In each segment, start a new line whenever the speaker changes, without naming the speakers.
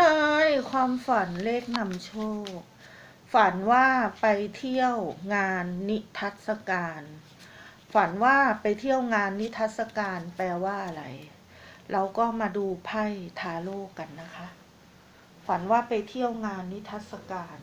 นายความฝันเลขนำโชค ฝันว่าไปเที่ยวงานนิทรรศการ ฝันว่าไปเที่ยวงานนิทรรศการแปลว่าอะไร เราก็มาดูไพ่ทาโร่กันนะคะ ฝันว่าไปเที่ยวงานนิทรรศการ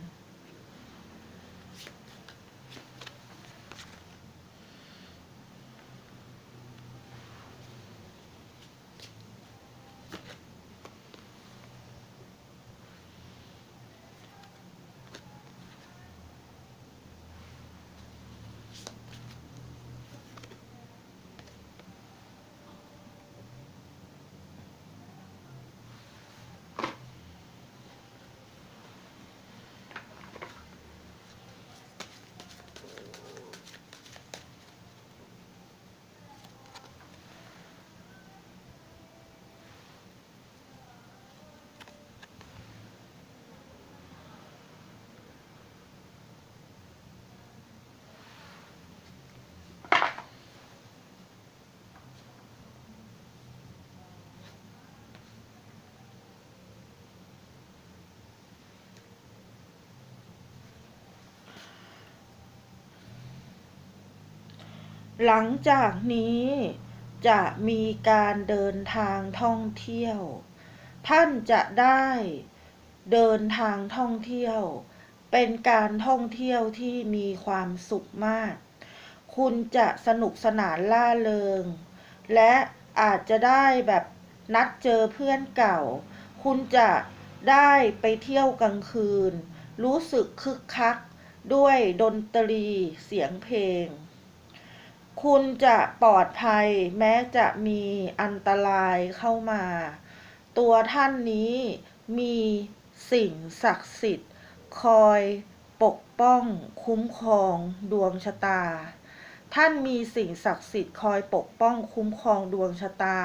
หลังจากนี้จะมีการเดินทางท่องเที่ยว ท่านจะได้เดินทางท่องเที่ยว เป็นการท่องเที่ยวที่มีความสุขมาก คุณจะสนุกสนานล่าเริง และอาจจะได้แบบนัดเจอเพื่อนเก่า คุณจะได้ไปเที่ยวกลางคืน รู้สึกคึกคักด้วยดนตรีเสียงเพลง คุณจะปลอดภัยแม้จะมีอันตรายเข้ามา ตัวท่านนี้มีสิ่งศักดิ์สิทธิ์ คอยปกป้องคุ้มครองดวงชะตา ท่านมีสิ่งศักดิ์สิทธิ์คอยปกป้องคุ้มครองดวงชะตา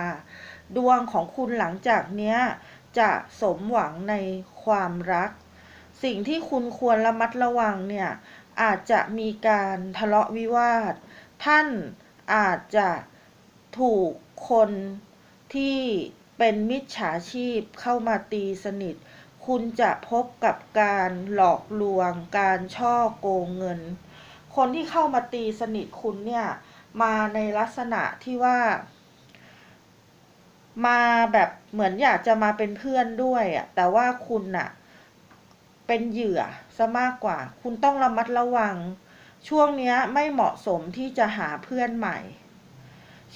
ดวงของคุณหลังจากเนี้ยจะสมหวังในความรัก สิ่งที่คุณควรระมัดระวังเนี่ยอาจจะมีการทะเลาะวิวาท ท่านอาจจะถูกคนที่เป็นมิจฉาชีพเข้ามาตีสนิท คุณจะพบกับการหลอกลวง การช่อโกงเงิน คนที่เข้ามาตีสนิทคุณเนี่ยมาในลักษณะที่ว่า มาแบบเหมือนอยากจะมาเป็นเพื่อนด้วยอะแต่ว่าคุณน่ะเป็นเหยื่อซะมากกว่า คุณต้องระมัดระวัง ช่วงนี้ไม่เหมาะสมที่จะหาเพื่อนใหม่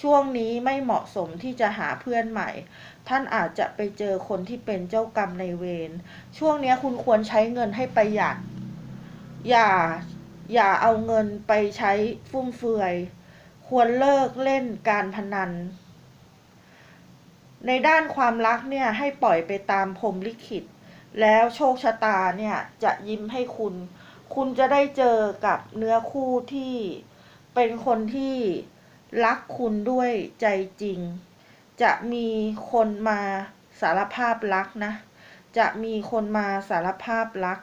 ช่วงนี้ไม่เหมาะสมที่จะหาเพื่อนใหม่ ท่านอาจจะไปเจอคนที่เป็นเจ้ากรรมในเวร ช่วงนี้คุณควรใช้เงินให้ประหยัด อย่า อย่าเอาเงินไปใช้ฟุ่มเฟือย ควรเลิกเล่นการพนัน ในด้านความรักเนี่ยให้ปล่อยไปตามพรมลิขิต แล้วโชคชะตาเนี่ยจะยิ้มให้คุณ คุณจะได้เจอกับเนื้อคู่ที่เป็นคนที่รักคุณด้วยใจจริง จะมีคนมาสารภาพรักนะ จะมีคนมาสารภาพรัก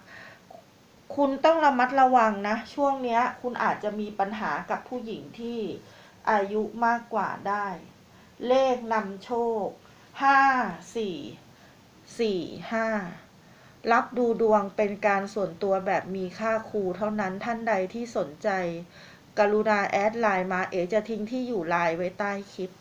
คุณต้องระมัดระวังนะ ช่วงเนี้ย คุณอาจจะมีปัญหากับผู้หญิงที่อายุมากกว่าได้ เลขนำโชค ห้า สี่ สี่ ห้า รับดูดวงเป็นการส่วนตัวแบบมีค่าครูเท่านั้นท่านใดที่สนใจ กรุณาแอดไลน์มาเอจะทิ้งที่อยู่ไลน์ไว้ใต้คลิป